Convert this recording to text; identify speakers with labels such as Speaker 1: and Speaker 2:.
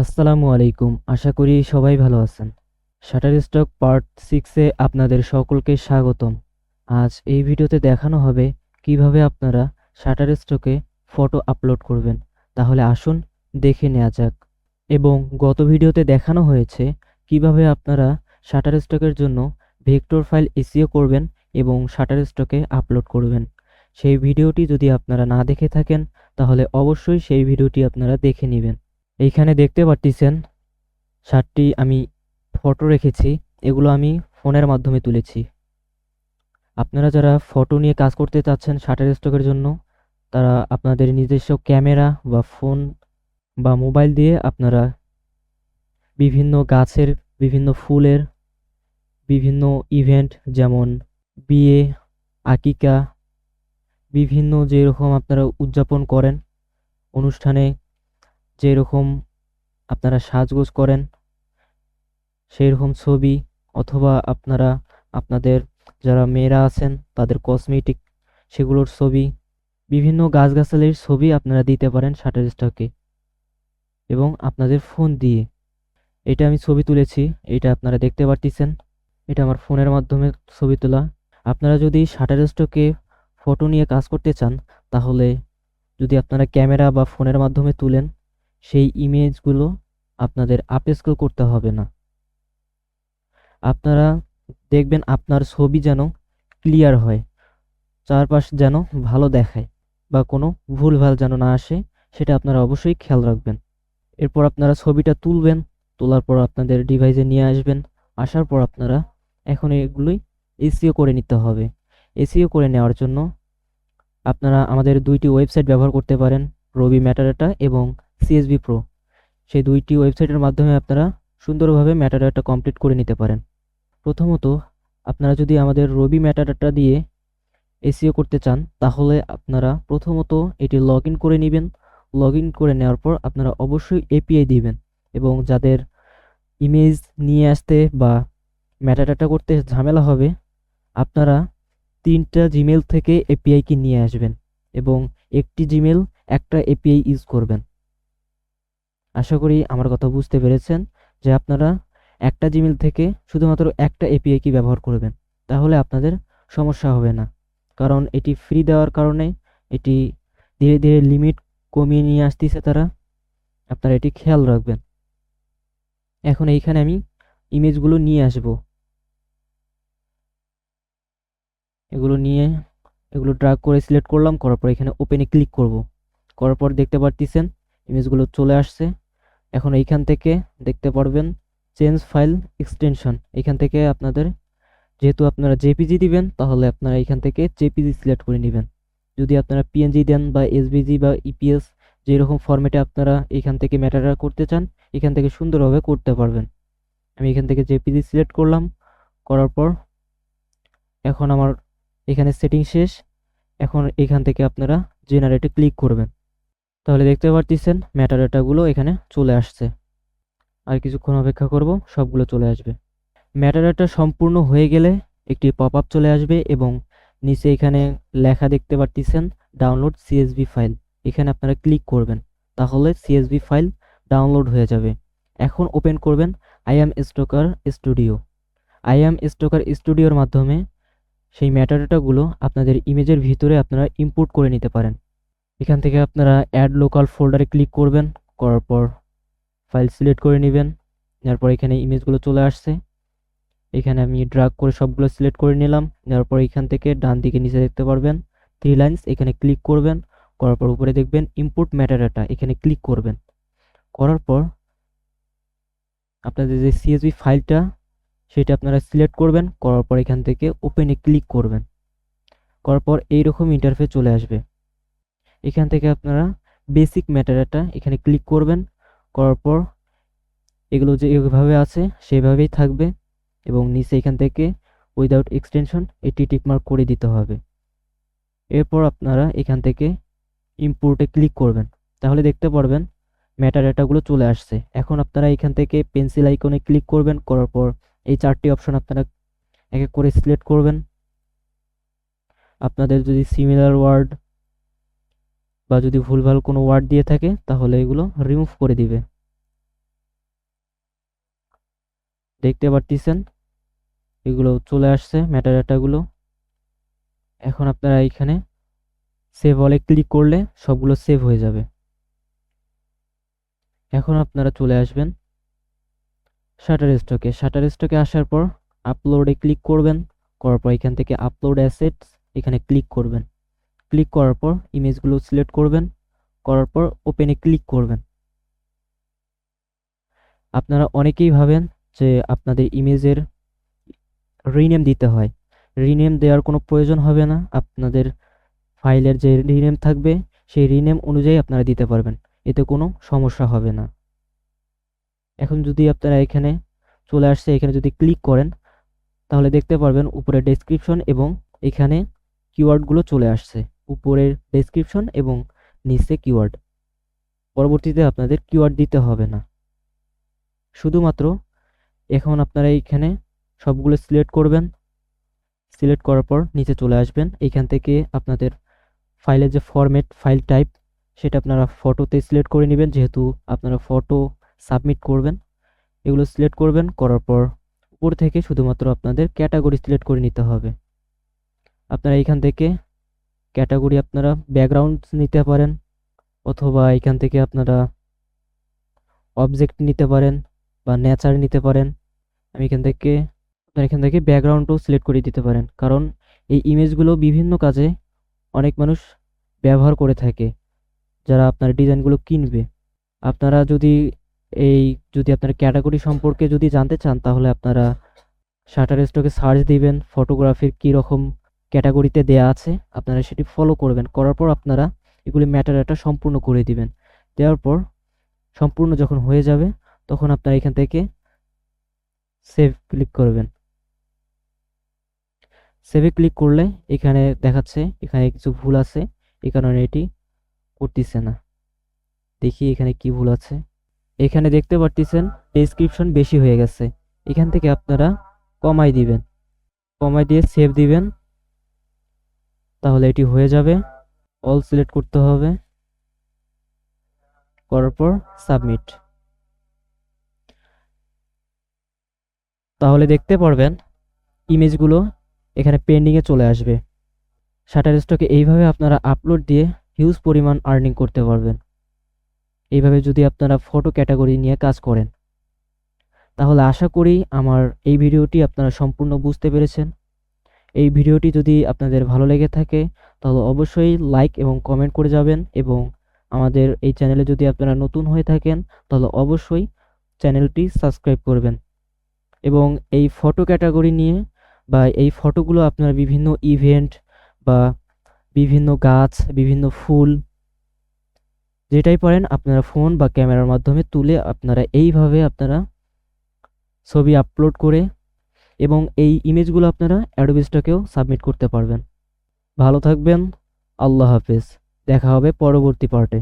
Speaker 1: আসসালামু আলাইকুম, আশা করি সবাই ভালো আছেন। শাটার স্টক পার্ট সিক্সে আপনাদের সকলকে স্বাগতম। আজ এই ভিডিওতে দেখানো হবে কীভাবে আপনারা শাটার স্টকে ফটো আপলোড করবেন। তাহলে আসুন দেখে নেওয়া যাক। এবং গত ভিডিওতে দেখানো হয়েছে কীভাবে আপনারা শাটার স্টকের জন্য ভেক্টর ফাইল এসিও করবেন এবং শাটার স্টকে আপলোড করবেন। সেই ভিডিওটি যদি আপনারা না দেখে থাকেন, তাহলে অবশ্যই সেই ভিডিওটি আপনারা দেখে নেবেন। এইখানে দেখতে পারতেছেন সাতটি আমি ফটো রেখেছি, এগুলো আমি ফোনের মাধ্যমে তুলেছি। আপনারা যারা ফটো নিয়ে কাজ করতে চাচ্ছেন শাটার স্টকের জন্য, তারা আপনাদের নিজস্ব ক্যামেরা বা ফোন বা মোবাইল দিয়ে আপনারা বিভিন্ন গাছের, বিভিন্ন ফুলের, বিভিন্ন ইভেন্ট যেমন বিয়ে, আকিকা, বিভিন্ন যেরকম আপনারা উদযাপন করেন, অনুষ্ঠানে যেরকম আপনারা সাজগোজ করেন সেই রকম ছবি অথবা আপনারা, আপনাদের যারা মেয়েরা আছেন, তাদের কসমেটিক সেগুলোর ছবি, বিভিন্ন গাছগাছালির ছবি আপনারা দিতে পারেন শাটার স্টকে এবং আপনাদের ফোন দিয়ে। এটা আমি ছবি তুলেছি, এটা আপনারা দেখতে পারতেছেন। এটা আমার ফোনের মাধ্যমে ছবি তোলা। আপনারা যদি শাটার স্টকে ফটো নিয়ে কাজ করতে চান, তাহলে যদি আপনারা ক্যামেরা বা ফোনের মাধ্যমে তুলেন সেই ইমেজগুলো আপনাদের আপস্কেল করতে হবে না। আপনারা দেখবেন আপনার ছবি যেন ক্লিয়ার হয়, চারপাশ যেন ভালো দেখায় বা কোনো ভুলভাল যেন না আসে, সেটা আপনারা অবশ্যই খেয়াল রাখবেন। এরপর আপনারা ছবিটা তুলবেন, তোলার পর আপনাদের ডিভাইসে নিয়ে আসবেন, আসার পর আপনারা এখন এগুলোই এসিও করে নিতে হবে। এসিও করে নেওয়ার জন্য আপনারা আমাদের দুইটি ওয়েবসাইট ব্যবহার করতে পারেন রবি ম্যাটাডাটা এবং সিএসবি প্রো সেই দুইটি ওয়েবসাইটের মাধ্যমে আপনারা সুন্দরভাবে ম্যাটাডাটা কমপ্লিট করে নিতে পারেন। প্রথমত, আপনারা যদি আমাদের রবি ম্যাটাডাটা দিয়ে এসিও করতে চান, তাহলে আপনারা প্রথমত এটি লগ করে নেবেন। লগ করে নেওয়ার পর আপনারা অবশ্যই এপিআই দিবেন এবং যাদের ইমেজ নিয়ে আসতে বা ম্যাটাডাটা করতে ঝামেলা হবে, আপনারা তিনটা জিমেল থেকে এপিআই কি নিয়ে আসবেন এবং একটি জিমেল একটা এপিআই ইউজ করবেন। আশা করি আমার কথা বুঝতে পেরেছেন যে আপনারা একটা জিমেল থেকে শুধুমাত্র একটা এপিআই কি ব্যবহার করবেন, তাহলে আপনাদের সমস্যা হবে না। কারণ এটি ফ্রি দেওয়ার কারণে এটি ধীরে ধীরে লিমিট কমিয়ে নিয়ে আসতেছে তারা। আপনারা এটি খেয়াল রাখবেন। এখন এইখানে আমি ইমেজগুলো নিয়ে আসব। এগুলো নিয়ে এগুলো ড্রাগ করে সিলেক্ট করলাম, করার পর এখানে ওপেনে ক্লিক করব। করার পর দেখতে পারতেছেন ইমেজগুলো চলে আসছে। এখন এইখান থেকে দেখতে পারবেন চেঞ্জ ফাইল এক্সটেনশন। এখান থেকে আপনাদের যেহেতু আপনারা জেপিজি দিবেন, তাহলে আপনারা এখান থেকে জেপিজি সিলেক্ট করে নেবেন। যদি আপনারা পিএনজি দেন বা এসবিজি বা ইপিএস যেরকম ফরম্যাটে আপনারা এখান থেকে ম্যাটার করতে চান, এখান থেকে সুন্দরভাবে করতে পারবেন। আমি এখান থেকে জেপিজি সিলেক্ট করলাম, করার পর এখন আমার এখানে সেটিং শেষ। এখন এখান থেকে আপনারা জেনারেটে ক্লিক করবেন। তাহলে দেখতে পারতেছেন ম্যাটাডাটাগুলো এখানে চলে আসছে। আর কিছুক্ষণ অপেক্ষা করব, সবগুলো চলে আসবে। ম্যাটাডাটা সম্পূর্ণ হয়ে গেলে একটি পপ আপ চলে আসবে এবং নিচে এখানে লেখা দেখতে পারতেছেন ডাউনলোড সিএসবি ফাইল এখানে আপনারা ক্লিক করবেন, তাহলে সিএসবি ফাইল ডাউনলোড হয়ে যাবে। এখন ওপেন করবেন I IM Stocker Studio I IM Stocker স্টুডিওর মাধ্যমে সেই ম্যাটার ম্যাটাডাটাগুলো আপনাদের ইমেজের ভিতরে আপনারা ইম্পোর্ট করে নিতে পারেন। এখান থেকে আপনারা অ্যাড লোকাল ফোল্ডারে ক্লিক করবেন, করার পর ফাইল সিলেক্ট করে নেবেন, নেওয়ার পর এখানে ইমেজগুলো চলে আসছে। এখানে আমি ড্রাগ করে সবগুলো সিলেক্ট করে নিলাম, নেওয়ার পর এখান থেকে ডান দিকে নিচে দেখতে পারবেন থ্রি লাইন্স এখানে ক্লিক করবেন, করার পর উপরে দেখবেন ইম্পোর্ট ম্যাটাডাটা এখানে ক্লিক করবেন। করার পর আপনাদের যে সিএসভি ফাইলটা সেটা আপনারা সিলেক্ট করবেন, করার পর এখান থেকে ওপেনে ক্লিক করবেন। করার পর এইরকম ইন্টারফেস চলে আসবে। এখান থেকে আপনারা বেসিক ম্যাটারটা এখানে ক্লিক করবেন। করার পর এগুলো যে এভাবে আছে, সেভাবেই থাকবে এবং নিচে এখান থেকে উইদাউট এক্সটেনশন এটি টিকমার্ক করে দিতে হবে। এরপর আপনারা এখান থেকে ইম্পোর্টে ক্লিক করবেন। তাহলে দেখতে পারবেন ম্যাটাডাটাগুলো চলে আসছে। এখন আপনারা এখান থেকে পেন্সিল আইকনে ক্লিক করবেন। করার পর এই চারটি অপশন আপনারা এক এক করে সিলেক্ট করবেন। আপনাদের যদি সিমিলার ওয়ার্ড বা যদি ভুলভাল কোনো ওয়ার্ড দিয়ে থাকে, তাহলে এগুলো রিমুভ করে দিবে। দেখতে পারতেছেন? এগুলো চলে আসছে ম্যাটাডাটাগুলো এখন আপনারা এইখানে সেভ অলে ক্লিক করলে সবগুলো সেভ হয়ে যাবে। এখন আপনারা চলে আসবেন শাটার স্টকে শাটার স্টকে আসার পর আপলোডে ক্লিক করবেন, করার পর এখান থেকে আপলোড অ্যাসেটস এখানে ক্লিক করবেন। ক্লিক করার পর ইমেজগুলো সিলেক্ট করবেন, করার পর ওপেনে ক্লিক করবেন। আপনারা অনেকেই ভাবেন যে আপনাদের ইমেজের রিনেম দিতে হয়। রিনেম দেওয়ার কোনো প্রয়োজন হবে না, আপনাদের ফাইলের যে রিনেম থাকবে, সেই রিনেম অনুযায়ী আপনারা দিতে পারবেন, এতে কোনো সমস্যা হবে না। এখন যদি আপনারা এখানে চলে আসছে, এখানে যদি ক্লিক করেন, তাহলে দেখতে পারবেন উপরে ডেসক্রিপশন এবং এখানে কিওয়ার্ডগুলো চলে আসছে। উপরের ডেসক্রিপশন এবং নিচে কিওয়ার্ড পরবর্তীতে আপনাদের কিওয়ার্ড দিতে হবে না। শুধুমাত্র এখন আপনারা এইখানে সবগুলো সিলেক্ট করবেন। সিলেক্ট করার পর নিচে চলে আসবেন। এইখান থেকে আপনাদের ফাইলের যে ফরম্যাট ফাইল টাইপ সেটা আপনারা ফটোতে সিলেক্ট করে নেবেন। যেহেতু আপনারা ফটো সাবমিট করবেন, এগুলো সিলেক্ট করবেন। করার পর উপর থেকে শুধুমাত্র আপনাদের ক্যাটাগরি সিলেক্ট করে নিতে হবে। আপনারা এখান থেকে ক্যাটাগরি আপনারা ব্যাকগ্রাউন্ড নিতে পারেন, অথবা এখান থেকে আপনারা অবজেক্ট নিতে পারেন বা নেচার নিতে পারেন, আমি এখান থেকে, আপনারা এখান থেকে ব্যাকগ্রাউন্ডও সিলেক্ট করে দিতে পারেন। কারণ এই ইমেজগুলো বিভিন্ন কাজে অনেক মানুষ ব্যবহার করে থাকে, যারা আপনার ডিজাইনগুলো কিনবে। আপনারা যদি এই, যদি আপনার ক্যাটাগরি সম্পর্কে যদি জানতে চান, তাহলে আপনারা শাটার স্টকে সার্চ দিবেন ফটোগ্রাফির কী রকম ক্যাটাগরিতে দেয়া আছে, আপনারা সেটি ফলো করবেন। করার পর আপনারা এগুলি ম্যাটারাটা সম্পূর্ণ করে দিবেন। দেওয়ার পর সম্পূর্ণ যখন হয়ে যাবে, তখন আপনারা এখান থেকে সেভ ক্লিক করবেন। সেভে ক্লিক করলে এখানে দেখাচ্ছে, এখানে কিছু ভুল আছে এই কারণে এটি করতেছে না। দেখি এখানে কি ভুল আছে। এখানে দেখতে পারতেছেন ডেসক্রিপশন বেশি হয়ে গেছে। এখান থেকে আপনারা কমাই দিবেন। কমাই দিয়ে সেভ দিবেন। তাহলে এটি হয়ে যাবে। অল সিলেক্ট করতে হবে। করার পর সাবমিট তাহলে দেখতে পারবেন, ইমেজগুলো এখানে পেন্ডিংয়ে চলে আসবে। শাটার স্টকে এইভাবে আপনারা আপলোড দিয়ে হিউজ পরিমাণ আর্নিং করতে পারবেন। এইভাবে যদি আপনারা ফটো ক্যাটাগরি নিয়ে কাজ করেন। তাহলে আশা করি আমার এই ভিডিওটি আপনারা সম্পূর্ণ বুঝতে পেরেছেন। এই ভিডিওটি যদি আপনাদের ভালো লেগে থাকে, তাহলে অবশ্যই লাইক এবং কমেন্ট করে যাবেন এবং আমাদের এই চ্যানেলে যদি আপনারা নতুন হয়ে থাকেন, তাহলে অবশ্যই চ্যানেলটি সাবস্ক্রাইব করবেন। এবং এই ফটো ক্যাটাগরি নিয়ে বা এই ফটোগুলো আপনারা বিভিন্ন ইভেন্ট বা বিভিন্ন গাছ, বিভিন্ন ফুল, যেটাই পারেন আপনারা ফোন বা ক্যামেরার মাধ্যমে তুলে আপনারা এইভাবে আপনারা ছবি আপলোড করে এবং এই ইমেজগুলো আপনারা অ্যাডোবিসটাকেও সাবমিট করতে পারবেন। ভালো থাকবেন, আল্লাহ হাফিজ। দেখা হবে পরবর্তী পার্টে